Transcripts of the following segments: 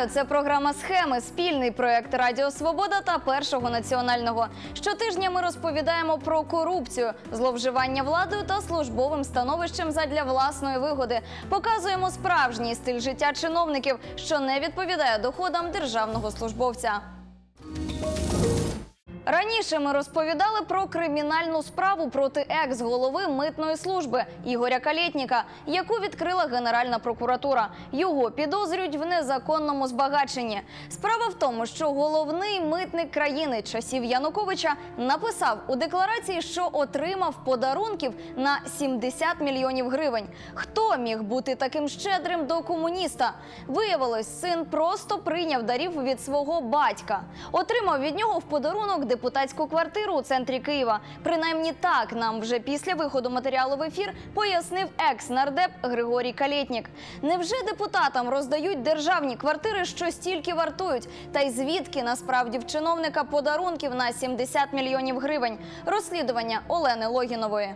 Вітаю! Це програма Схеми, спільний проект Радіо Свобода та Першого національного. Щотижня ми розповідаємо про корупцію, зловживання владою та службовим становищем задля власної вигоди. Показуємо справжній стиль життя чиновників, що не відповідає доходам державного службовця. Раніше ми розповідали про кримінальну справу проти екс-голови митної служби Ігоря Калєтніка, яку відкрила Генеральна прокуратура. Його підозрюють в незаконному збагаченні. Справа в тому, що головний митник країни часів Януковича написав у декларації, що отримав подарунків на 70 мільйонів гривень. Хто міг бути таким щедрим до комуніста? Виявилось, син просто прийняв дарів від свого батька. Отримав від нього в подарунок депутатську квартиру у центрі Києва. Принаймні так нам вже після виходу матеріалу в ефір пояснив екс-нардеп Григорій Калєтнік. Невже депутатам роздають державні квартири, що стільки вартують? Та й звідки насправді в чиновника подарунків на 70 мільйонів гривень? Розслідування Олени Логінової.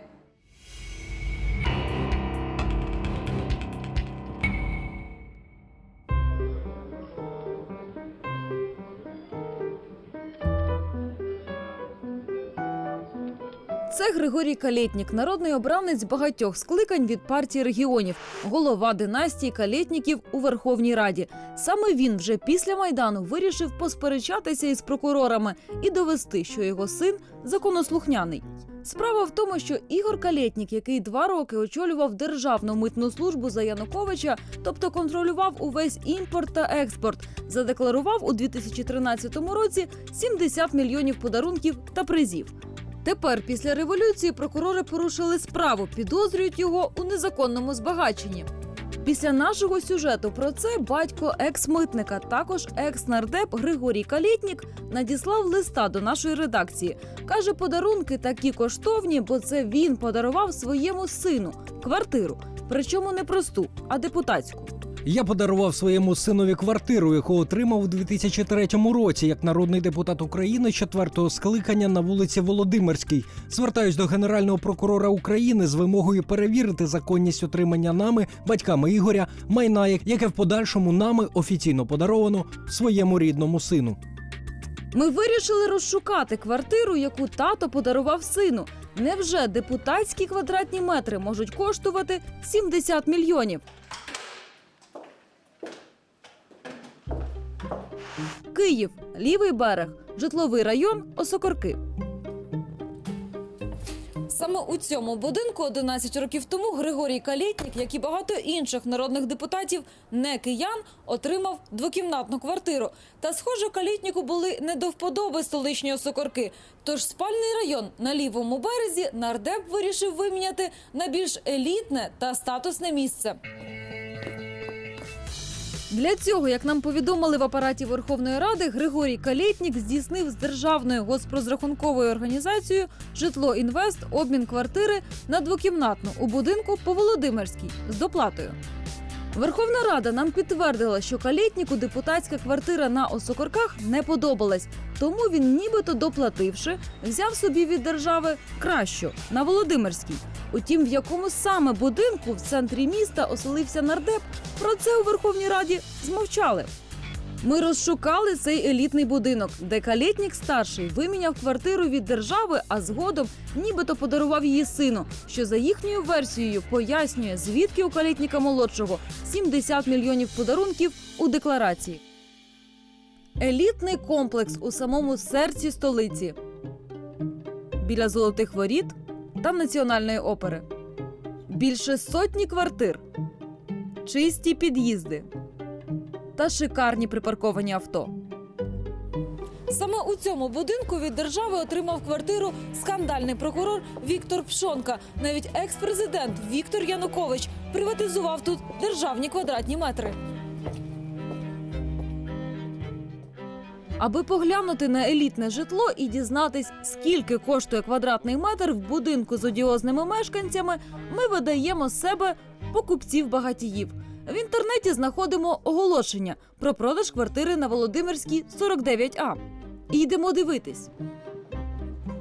Це Григорій Калєтнік, народний обранець багатьох скликань від партії регіонів, голова династії Калєтніків у Верховній Раді. Саме він вже після майдану вирішив посперечатися із прокурорами і довести, що його син законослухняний. Справа в тому, що Ігор Калєтнік, який два роки очолював державну митну службу за Януковича, тобто контролював увесь імпорт та експорт, задекларував у 2013 році 70 мільйонів подарунків та призів. Тепер, після революції, прокурори порушили справу, підозрюють його у незаконному збагаченні. Після нашого сюжету про це батько екс-митника, також екс-нардеп Григорій Калєтнік, надіслав листа до нашої редакції. Каже, подарунки такі коштовні, бо це він подарував своєму сину квартиру, причому не просту, а депутатську. Я подарував своєму синові квартиру, яку отримав у 2003 році як народний депутат України четвертого скликання на вулиці Володимирській. Звертаюсь до генерального прокурора України з вимогою перевірити законність отримання нами, батьками Ігоря, майна, яке в подальшому нами офіційно подаровано своєму рідному сину. Ми вирішили розшукати квартиру, яку тато подарував сину. Невже депутатські квадратні метри можуть коштувати 70 мільйонів? Київ, лівий берег, житловий район, Осокорки. Саме у цьому будинку 11 років тому Григорій Калєтнік, як і багато інших народних депутатів, не киян, отримав двокімнатну квартиру. Та, схоже, Калєтніку були не до вподоби столичні осокорки. Тож спальний район на лівому березі нардеп вирішив виміняти на більш елітне та статусне місце. Для цього, як нам повідомили в апараті Верховної Ради, Григорій Калєтнік здійснив з державною госпрозрахунковою організацією Житло Інвест обмін квартири на двокімнатну у будинку по Володимирській з доплатою. Верховна Рада нам підтвердила, що Калєтніку депутатська квартира на Осокорках не подобалась, тому він, нібито доплативши, взяв собі від держави кращу на Володимирській. Утім, в якому саме будинку в центрі міста оселився нардеп, про це у Верховній Раді змовчали. Ми розшукали цей елітний будинок, де Калєтнік старший виміняв квартиру від держави, а згодом нібито подарував її сину, що за їхньою версією пояснює, звідки у Калєтніка молодшого 70 мільйонів подарунків у декларації. Елітний комплекс у самому серці столиці біля золотих воріт та національної опери. Більше сотні квартир, чисті під'їзди та шикарні припарковані авто. Саме у цьому будинку від держави отримав квартиру скандальний прокурор Віктор Пшонка. Навіть екс-президент Віктор Янукович приватизував тут державні квадратні метри. Аби поглянути на елітне житло і дізнатись, скільки коштує квадратний метр в будинку з одіозними мешканцями, ми видаємо з себе покупців багатіїв. В інтернеті знаходимо оголошення про продаж квартири на Володимирській 49А. І йдемо дивитись.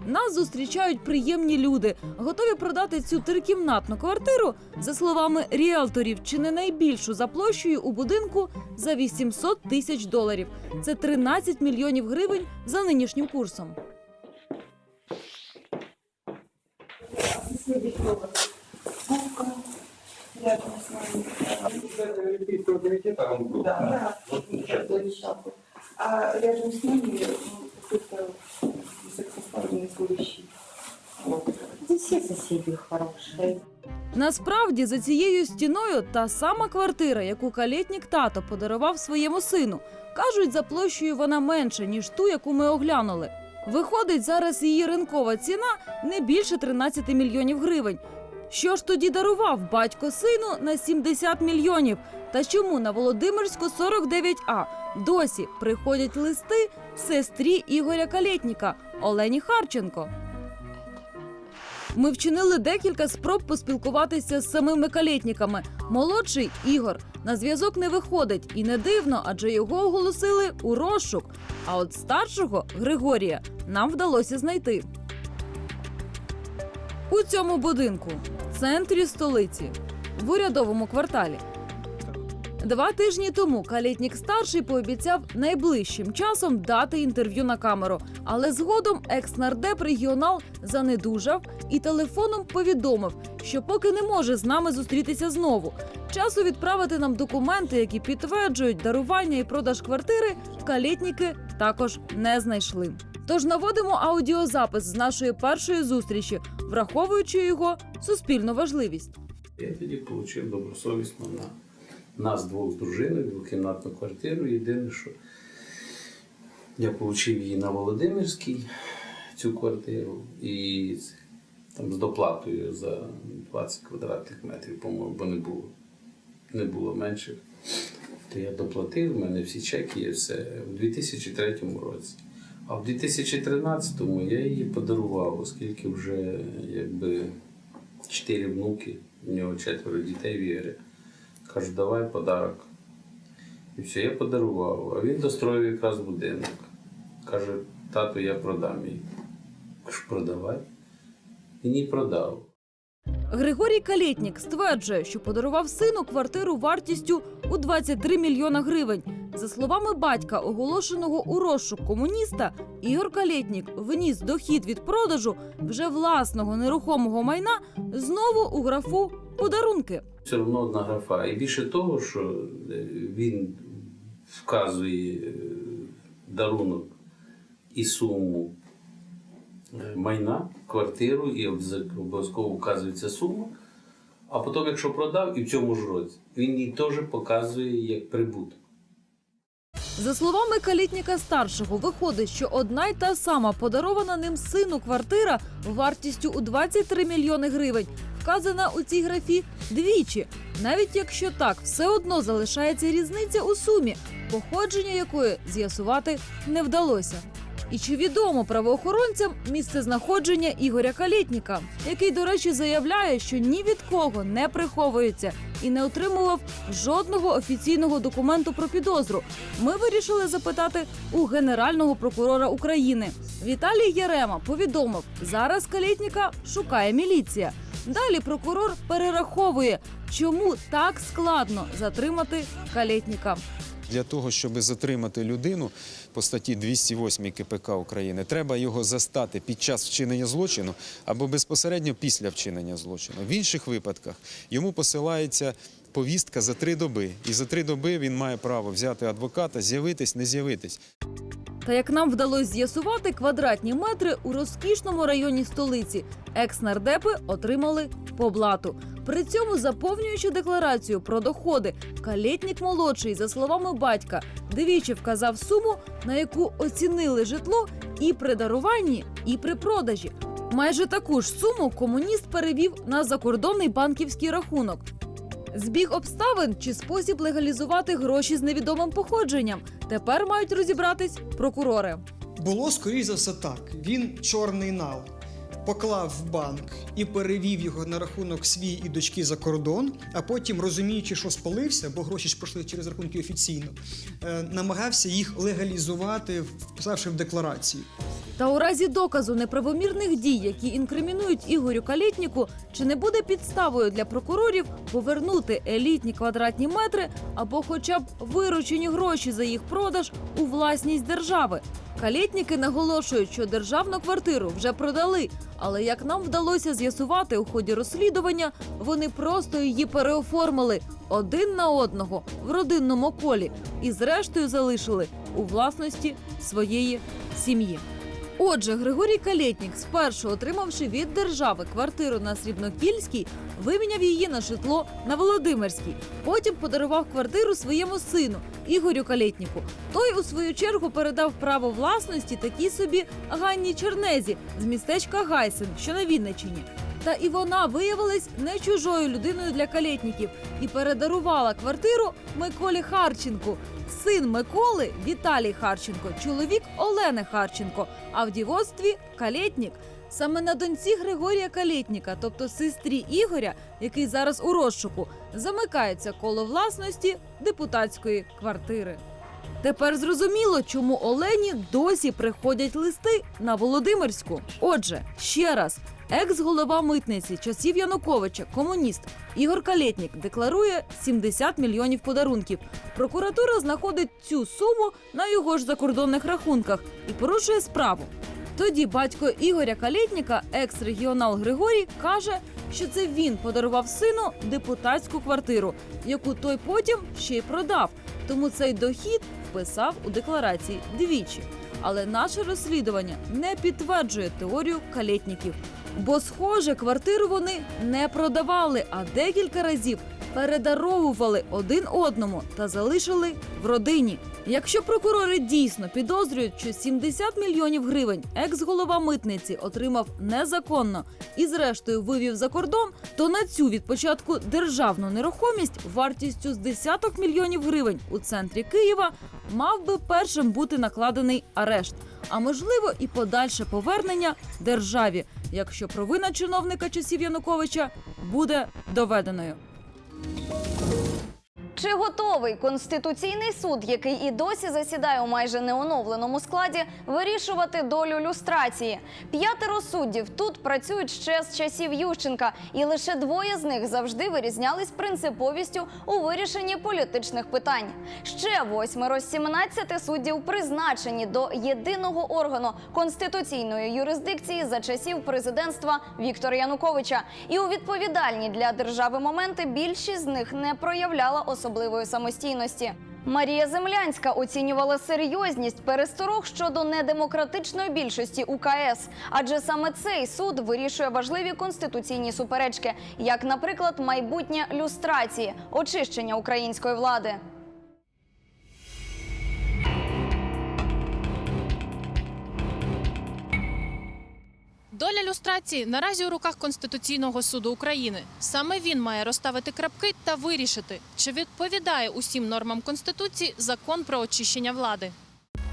Нас зустрічають приємні люди, готові продати цю трикімнатну квартиру, за словами ріелторів, чи не найбільшу за площею у будинку за 800 тисяч доларів. Це 13 мільйонів гривень за нинішнім курсом. Нами. А рядом с нами ну, какой-то служащий. Насправді за цією стіною та сама квартира, яку калєтнік тато подарував своєму сину. Кажуть, за площею вона менша, ніж ту, яку ми оглянули. Виходить, зараз її ринкова ціна не більше 13 мільйонів гривень. Що ж тоді дарував батько сину на 70 мільйонів? Та чому на Володимирську 49А досі приходять листи сестрі Ігоря Калєтніка Олені Харченко? Ми вчинили декілька спроб поспілкуватися з самими калєтніками. Молодший Ігор на зв'язок не виходить, і не дивно, адже його оголосили у розшук. А от старшого Григорія нам вдалося знайти. У цьому будинку, в центрі столиці, в урядовому кварталі. Два тижні тому калітнік старший пообіцяв найближчим часом дати інтерв'ю на камеру, але згодом екс-нардеп регіонал занедужав і телефоном повідомив, що поки не може з нами зустрітися знову. Часу відправити нам документи, які підтверджують дарування і продаж квартири, калітніки також не знайшли. Тож наводимо аудіозапис з нашої першої зустрічі, враховуючи його суспільну важливість. Я тоді отримав добросовісно на нас двох з дружиною, двокімнатну квартиру. Єдине, що я отримав її на Володимирській, цю квартиру, і там з доплатою за 20 квадратних метрів, по-моєму, бо не було, не було менше. То я доплатив, у мене всі чеки є все у 2003 році. А в 2013-му я її подарував, оскільки вже якби чотири внуки, у нього четверо дітей віри. Кажу, давай подарок. І все, я подарував. А він достроїв якраз будинок. Каже, тату, я продам її. Кажу, продавай. І не продав. Григорій Калєтнік стверджує, що подарував сину квартиру вартістю у 23 мільйона гривень. За словами батька, оголошеного у розшук комуніста, Ігор Калєтнік вніс дохід від продажу вже власного нерухомого майна знову у графу подарунки. Все одно одна графа. І більше того, що е, він вказує е, дарунок і суму е, майна, квартиру, і обов'язково вказується сума. А потім, якщо продав, і в цьому ж році, він її теж показує як прибуток. За словами калітніка старшого, виходить, що одна й та сама подарована ним сину квартира вартістю у 23 мільйони гривень вказана у цій графі двічі. Навіть якщо так, все одно залишається різниця у сумі, походження якої з'ясувати не вдалося. І чи відомо правоохоронцям місце знаходження Ігоря Калєтніка, який, до речі, заявляє, що ні від кого не приховується і не отримував жодного офіційного документу про підозру. Ми вирішили запитати у генерального прокурора України. Віталій Ярема повідомив, зараз Калєтніка шукає міліція. Далі прокурор перераховує, чому так складно затримати Калєтніка. Для того, щоб затримати людину по статті 208 КПК України, треба його застати під час вчинення злочину або безпосередньо після вчинення злочину. В інших випадках йому посилається повістка за три доби, і за три доби він має право взяти адвоката, з'явитись, не з'явитись. Та як нам вдалося з'ясувати, квадратні метри у розкішному районі столиці екс-нардепи отримали по блату. При цьому заповнюючи декларацію про доходи, калєтнік молодший, за словами батька, двічі вказав суму, на яку оцінили житло і при даруванні, і при продажі. Майже таку ж суму комуніст перевів на закордонний банківський рахунок. Збіг обставин чи спосіб легалізувати гроші з невідомим походженням. Тепер мають розібратись прокурори. Було скоріш за все так. Він чорний нал. Поклав в банк і перевів його на рахунок свій і дочки за кордон, а потім, розуміючи, що спалився, бо гроші ж пройшли через рахунки офіційно, е, намагався їх легалізувати, вписавши в декларацію. Та у разі доказу неправомірних дій, які інкримінують Ігорю Калєтніку, чи не буде підставою для прокурорів повернути елітні квадратні метри або хоча б виручені гроші за їх продаж у власність держави? Калєтніки наголошують, що державну квартиру вже продали, але як нам вдалося з'ясувати у ході розслідування, вони просто її переоформили один на одного в родинному колі і зрештою залишили у власності своєї сім'ї. Отже, Григорій Калєтнік, спершу отримавши від держави квартиру на Срібнокільській, виміняв її на житло на Володимирській. Потім подарував квартиру своєму сину Ігорю Калєтніку. Той, у свою чергу, передав право власності такій собі Ганні Чернезі з містечка Гайсен, що на Вінниччині. Та і вона виявилась не чужою людиною для калєтніків і передарувала квартиру Миколі Харченку. Син Миколи Віталій Харченко, чоловік Олени Харченко, а в дівоцтві Калєтнік. Саме на доньці Григорія Калєтніка, тобто сестрі Ігоря, який зараз у розшуку, замикається коло власності депутатської квартири. Тепер зрозуміло, чому Олені досі приходять листи на Володимирську. Отже, ще раз, екс-голова митниці часів Януковича, комуніст Ігор Калєтнік декларує 70 мільйонів подарунків. Прокуратура знаходить цю суму на його ж закордонних рахунках і порушує справу. Тоді батько Ігоря Калєтніка, екс-регіонал Григорій, каже, що це він подарував сину депутатську квартиру, яку той потім ще й продав. Тому цей дохід вписав у декларації двічі. Але наше розслідування не підтверджує теорію калєтніків. Бо, схоже, квартиру вони не продавали, а декілька разів передаровували один одному та залишили в родині. Якщо прокурори дійсно підозрюють, що 70 мільйонів гривень екс-голова митниці отримав незаконно і зрештою вивів за кордон, то на цю від початку державну нерухомість вартістю з десяток мільйонів гривень у центрі Києва мав би першим бути накладений арешт, а можливо і подальше повернення державі, якщо провина чиновника часів Януковича буде доведеною. Чи готовий конституційний суд, який і досі засідає у майже неоновленому складі, вирішувати долю люстрації? П'ятеро суддів тут працюють ще з часів Ющенка, і лише двоє з них завжди вирізнялись принциповістю у вирішенні політичних питань. Ще восьмеро з 17 суддів призначені до єдиного органу конституційної юрисдикції за часів президентства Віктора Януковича. І у відповідальні для держави моменти більшість з них не проявляла особливої самостійності. Марія Землянська оцінювала серйозність пересторог щодо недемократичної більшості УКС, адже саме цей суд вирішує важливі конституційні суперечки, як, наприклад, майбутнє люстрації, очищення української влади. Доля люстрації наразі у руках Конституційного суду України. Саме він має розставити крапки та вирішити, чи відповідає усім нормам Конституції закон про очищення влади.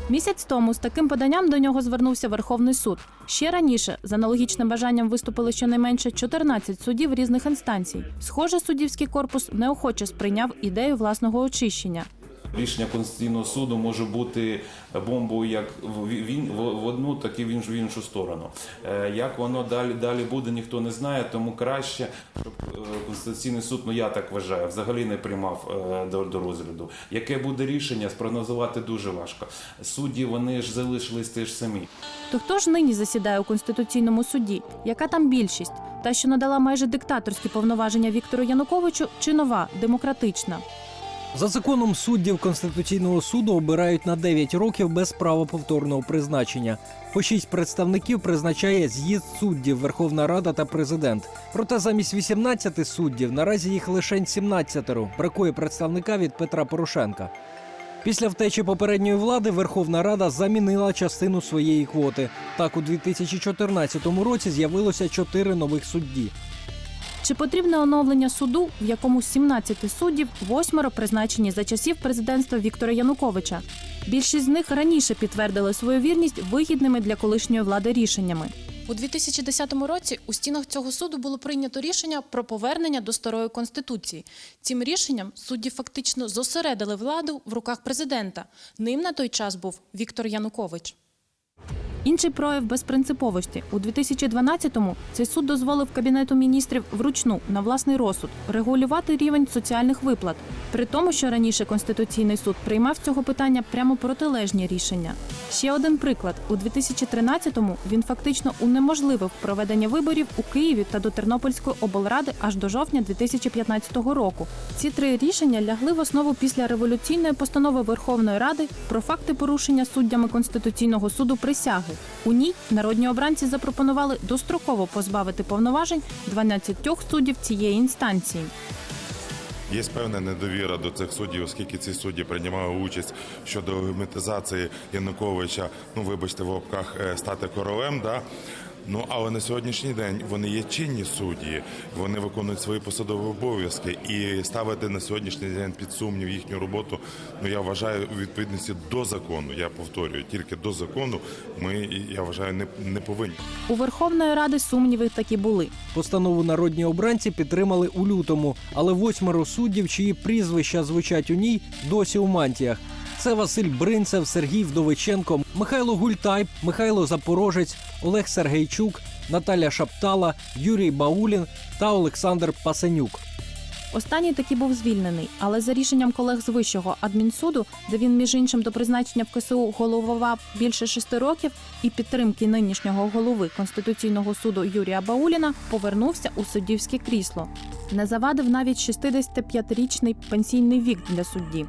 Місяць тому з таким поданням до нього звернувся Верховний суд. Ще раніше з аналогічним бажанням виступили щонайменше 14 суддів різних інстанцій. Схоже, суддівський корпус неохоче сприйняв ідею власного очищення. Рішення Конституційного суду може бути бомбою як в одну, так і в іншу сторону. Е, Як воно далі далі буде, ніхто не знає, тому краще, щоб е, Конституційний суд, ну я так вважаю, взагалі не приймав е, до, до розгляду. Яке буде рішення, спрогнозувати дуже важко. Судді вони ж залишились теж самі. То хто ж нині засідає у конституційному суді? Яка там більшість? Та, що надала майже диктаторські повноваження Віктору Януковичу, чи нова демократична? За законом суддів Конституційного суду обирають на 9 років без права повторного призначення. По 6 представників призначає з'їзд суддів, Верховна Рада та президент. Проте замість 18 суддів наразі їх лише 17 Бракує представника від Петра Порошенка. Після втечі попередньої влади Верховна Рада замінила частину своєї квоти. Так, у 2014 році з'явилося 4 нових судді. Чи потрібне оновлення суду, в якому з 17 суддів восьмеро призначені за часів президентства Віктора Януковича? Більшість з них раніше підтвердили свою вірність вигідними для колишньої влади рішеннями. У 2010 році у стінах цього суду було прийнято рішення про повернення до старої конституції. Цим рішенням судді фактично зосередили владу в руках президента. Ним на той час був Віктор Янукович. Інший прояв безпринциповості у 2012-му цей суд дозволив кабінету міністрів вручну на власний розсуд регулювати рівень соціальних виплат, при тому, що раніше конституційний суд приймав цього питання прямо протилежні рішення. Ще один приклад: у 2013-му він фактично унеможливив проведення виборів у Києві та до Тернопільської облради аж до жовтня 2015 року. Ці три рішення лягли в основу після революційної постанови Верховної Ради про факти порушення суддями Конституційного суду присяги. У ній народні обранці запропонували достроково позбавити повноважень 12 суддів цієї інстанції. Є певна недовіра до цих суддів, оскільки ці судді приймали участь щодо геометризації Януковича, ну вибачте, в обках е, стати королем. Да? Ну але на сьогоднішній день вони є чинні судді, вони виконують свої посадові обов'язки і ставити на сьогоднішній день під сумнів їхню роботу. Ну я вважаю у відповідності до закону. Я повторюю, тільки до закону ми я вважаю не, не повинні. У Верховної Ради сумніви такі були. Постанову народні обранці підтримали у лютому, але восьмеро суддів, чиї прізвища звучать у ній, досі у мантіях. Це Василь Бринцев, Сергій Вдовиченко, Михайло Гультайп, Михайло Запорожець, Олег Сергейчук, Наталя Шаптала, Юрій Баулін та Олександр Пасенюк. Останній таки був звільнений, але за рішенням колег з вищого адмінсуду, де він між іншим до призначення в КСУ головував більше шести років, і підтримки нинішнього голови конституційного суду Юрія Бауліна повернувся у суддівське крісло. Не завадив навіть 65-річний пенсійний вік для судді.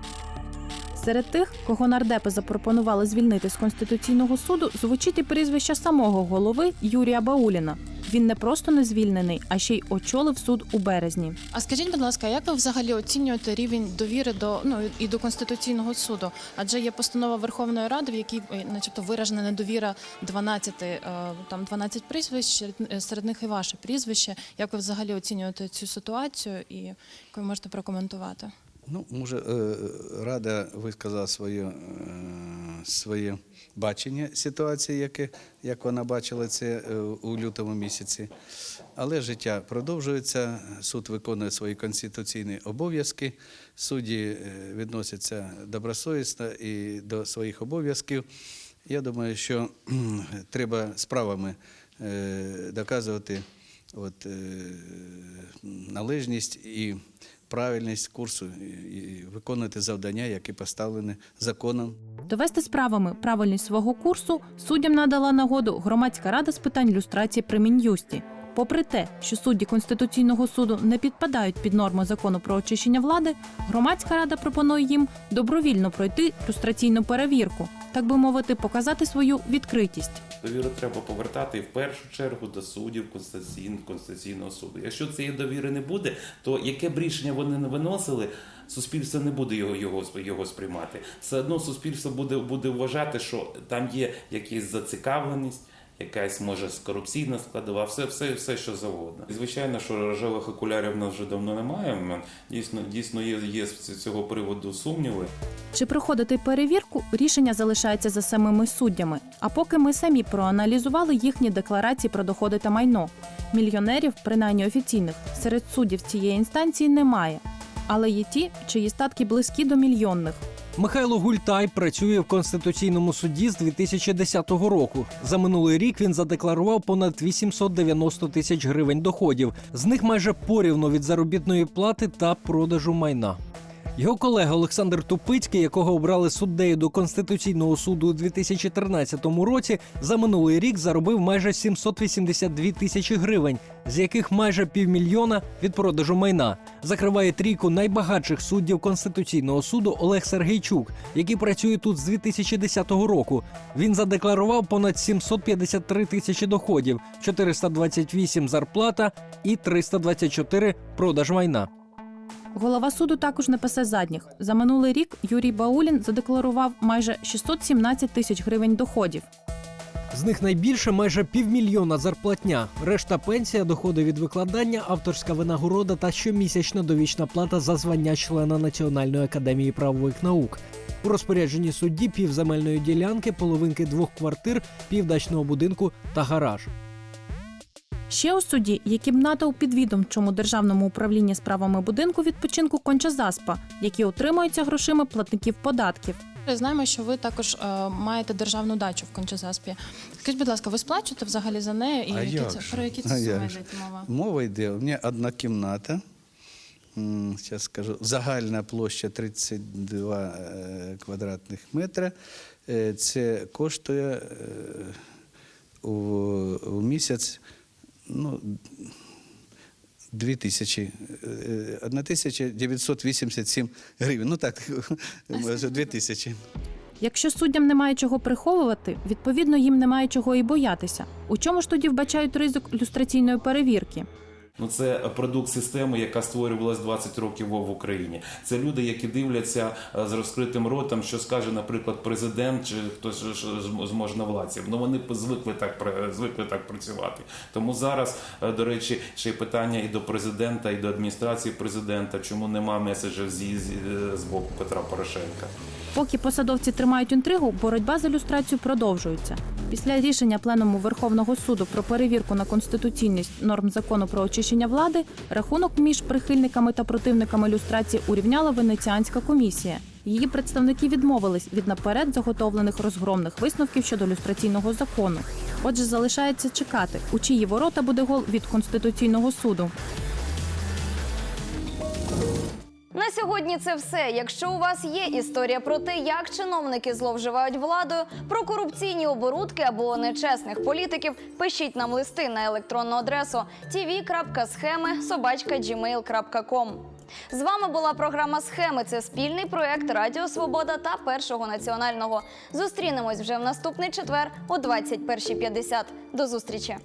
Серед тих, кого нардепи запропонували звільнити з конституційного суду, звучить і прізвище самого голови Юрія Бауліна. Він не просто не звільнений, а ще й очолив суд у березні. А скажіть, будь ласка, як ви взагалі оцінюєте рівень довіри до ну і до конституційного суду? Адже є постанова Верховної Ради, в якій, е, начебто, виражена недовіра 12, е, там 12 прізвищ, серед- е, серед них і ваше прізвище. Як ви взагалі оцінюєте цю ситуацію і як ви можете прокоментувати? Ну, може, е, Рада висказала своє, е, своє бачення ситуації, яке, як вона бачила це е, у лютому місяці. Але життя продовжується, суд виконує свої конституційні обов'язки, судді відносяться добросовісно і до своїх обов'язків. Я думаю, що треба справами доказувати от, належність і правильність курсу і- виконувати завдання, які поставлені законом. Довести справами правильність свого курсу суддям надала нагоду громадська рада з питань люстрації при Мін'юсті. Попри те, що судді Конституційного суду не підпадають під норми закону про очищення влади, громадська рада пропонує їм добровільно пройти люстраційну перевірку, так би мовити, показати свою відкритість. Довіру треба повертати в першу чергу до суддів Конституційного, Конституційного суду. Якщо цієї довіри не буде, то яке б рішення вони не виносили, суспільство не буде його, його, його сприймати. Все одно суспільство буде, буде вважати, що там є якась зацікавленість. Якась може корупційна складова, все, все, все, що завгодно. І, звичайно, що рожевих окулярів в нас вже давно немає. Дійсно, дійсно є, є з цього приводу сумніви. Чи проходити перевірку, рішення залишається за самими суддями. А поки ми самі проаналізували їхні декларації про доходи та майно. Мільйонерів, принаймні офіційних, серед суддів цієї інстанції немає. Але є ті, чиї статки близькі до мільйонних. Михайло Гультай працює в Конституційному суді з 2010 року. За минулий рік він задекларував понад 890 тисяч гривень доходів. З них майже порівну від заробітної плати та продажу майна. Його колега Олександр Тупицький, якого обрали суддею до Конституційного суду у 2013 році, за минулий рік заробив майже 782 тисячі гривень, з яких майже півмільйона від продажу майна. Закриває трійку найбагатших суддів Конституційного суду Олег Сергійчук, який працює тут з 2010 року. Він задекларував понад 753 тисячі доходів, 428 зарплата і 324 продаж майна. Голова суду також не пасе задніх. За минулий рік Юрій Баулін задекларував майже 617 тисяч гривень доходів. З них найбільше майже півмільйона зарплатня. Решта пенсія, доходи від викладання, авторська винагорода та щомісячна довічна плата за звання члена Національної академії правових наук. У розпорядженні судді пів земельної ділянки, половинки двох квартир, пів дачного будинку та гараж. Ще у суді є кімната у підвідомчому державному управлінні справами будинку відпочинку Конча-Заспа, які отримуються грошима платників податків. Знаємо, що ви також е, маєте державну дачу в Кончазаспі. Скажіть, будь ласка, ви сплачуєте взагалі за нею? І А які як це про які це суми йдеться мова? Мова йде, у мене одна кімната. Зараз скажу, загальна площа 32 е, квадратних метри. Е, Це коштує у місяць ну, 2 тисячі, е, 1987 гривень. Ну так, може 2 тисячі. Якщо суддям немає чого приховувати, відповідно їм немає чого і боятися. У чому ж тоді вбачають ризик люстраційної перевірки? Ну, це продукт системи, яка створювалась 20 років в Україні. Це люди, які дивляться е, з розкритим ротом, що скаже, наприклад, президент чи хтось з можновладців. Ну вони звикли так звикли так працювати. Тому зараз, е, до речі, ще й питання і до президента, і до адміністрації президента, чому нема меседжів зі- з, з боку Петра Порошенка. Поки посадовці тримають інтригу, боротьба за люстрацію продовжується. Після рішення Пленуму Верховного суду про перевірку на конституційність норм закону про очищення влади, рахунок між прихильниками та противниками люстрації урівняла Венеціанська комісія. Її представники відмовились від наперед заготовлених розгромних висновків щодо люстраційного закону. Отже, залишається чекати, у чиї ворота буде гол від конституційного суду. На сьогодні це все. Якщо у вас є історія про те, як чиновники зловживають владою, про корупційні оборудки або нечесних політиків, пишіть нам листи на електронну адресу tv.схеми.gmail.com. З вами була програма Схеми. Це спільний проект Радіо Свобода та Першого національного. Зустрінемось вже в наступний четвер о 21.50. До зустрічі.